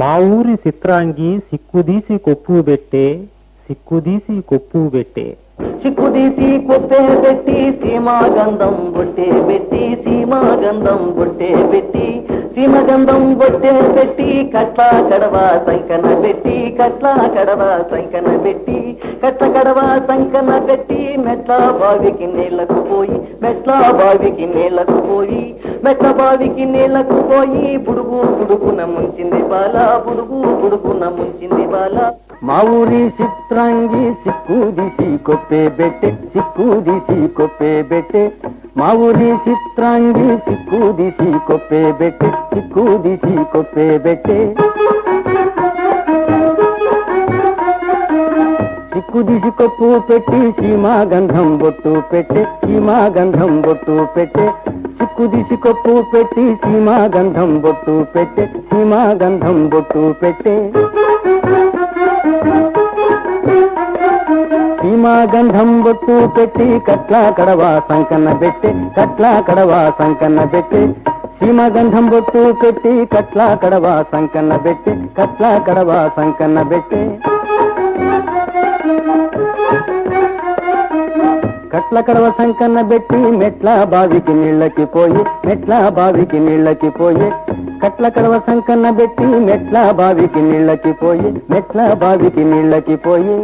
మా ఊరి చిత్రాంగి సిక్కుదీసి కొప్పు పెట్టే సిక్కుదీసి కొప్పు పెట్టే. చిక్కుదీసి కొప్పే పెట్టి సీమా గంధం బొట్టే పెట్టి సీమా గంధం బొట్టే పెట్టి సీమ బొట్టె పెట్టి కట్లా కడవ సంకన పెట్టి కట్లా కడవ సంకన పెట్టి కట్ల కడవ సంకన పెట్టి మెట్ల బావికి నీళ్ళకు పోయి మెట్ల బావికి నీళ్ళకు పోయి మెట్ల బావికి నీళ్ళకు పోయి బుడుగు బుడుగున ముంచింది బాల బుడుగు బుడుగున ముంచింది బాల. మా ఊరి చిత్రాంగి సిక్కు దిసి కొప్పే బెట్టె సిక్కు దిసి కొప్పే బెట్టె. మా ఊరి చిత్రాంగి చిక్కుదిసి కొప్పే బెట్టె చిక్కుదిసి కొప్పే బెట్టె. చిక్కుదిసి కొప్పు పెట్టి సీమా గంధం బొట్టు పెట్టె సీమా గంధం బొట్టు పెట్టె. చిక్కుదిసి కొప్పు పెట్టి సీమా గంధం బొట్టు పెట్టె సీమా గంధం బొట్టు పెట్టె. సీమా గంధం బొట్టు పెట్టి కట్లా కడవా సంకన్న పెట్టి కట్లా కడవా సంకన్న పెట్టి సీమ గంధం బొట్టు పెట్టి కట్లా కడవా సంకన్న పెట్టి కట్లా కడవా సంకన్న పెట్టి కట్ల కడవ సంకన్న పెట్టి మెట్ల బావికి నీళ్ళకి పోయి మెట్ల బావికి నీళ్ళకి పోయి. కట్ల కడవ సంకన్న పెట్టి మెట్ల బావికి నీళ్ళకి పోయి మెట్ల బావికి నీళ్ళకి పోయి.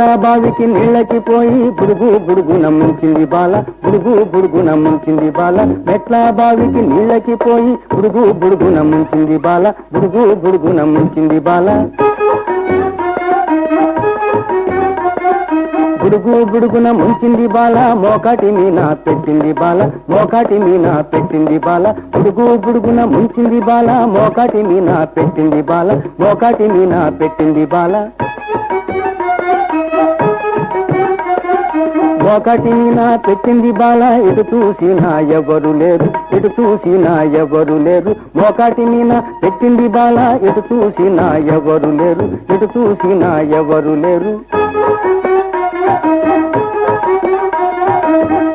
మెట్ల బావికి నీళ్ళకి పోయి బుడుగు బుడుగు నమ్మించింది బాల బుడుగు బుడుగు నమ్మించింది బాల. మెట్ల బావికి నీళ్ళకి పోయి బుడుగు బుడుగు నమ్మించింది బాల బుడుగు బుడుగు నమ్మించింది బాల. బుడుగు బుడుగున ముంచింది బాల మోకాటి మీన పెట్టింది బాల మోకాటి మీన పెట్టింది బాల. బుడుగు బుడుగున ముంచింది బాల మోకాటి మీన పెట్టింది బాల మోకాటి మీన పెట్టింది బాల. ఒకటి నా పెట్టింది బాల ఎటు చూసినా ఎవరు లేరు ఎటు చూసినా ఎవరు లేరు. ఒకటి మీన పెట్టింది బాల ఎటు చూసినా ఎవరు లేరు ఎటు చూసినా ఎవరు లేరు.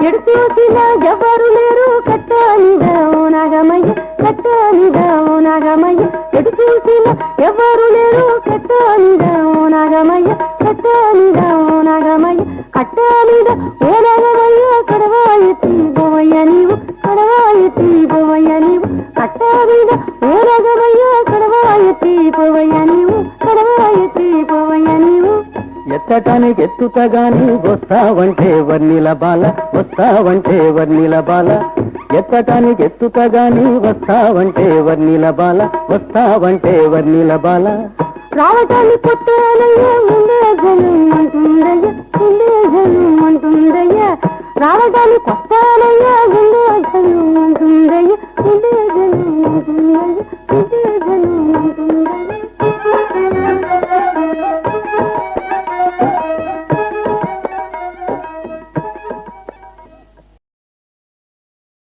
ఎడు చూసినా ఎవరు లేరు కట్టాలిగా ఓ నాగమయ్య కట్టాలిగా ఓ నాగమయ్య. ఎటు చూసినా ఎవరు లేరు కట్టాలిగా ఓ నాగమయ్య కడవాయతి బోవయ్య నీవు కడవాయతి బోవయ్య నీవు. ఎత్తటానికి ఎత్తుతగాని వస్తావంటే వర్ణిల బాల వస్తావంటే వర్ణిల బాల. ఎత్తటానికి ఎత్తుతగాని వస్తావంటే వర్ణిల బాల వస్తావంటే వర్ణిల బాల. ఉండే జనం అంటుందయ్యా రావడానికి కొత్త ఆలయ ఉంది అసలు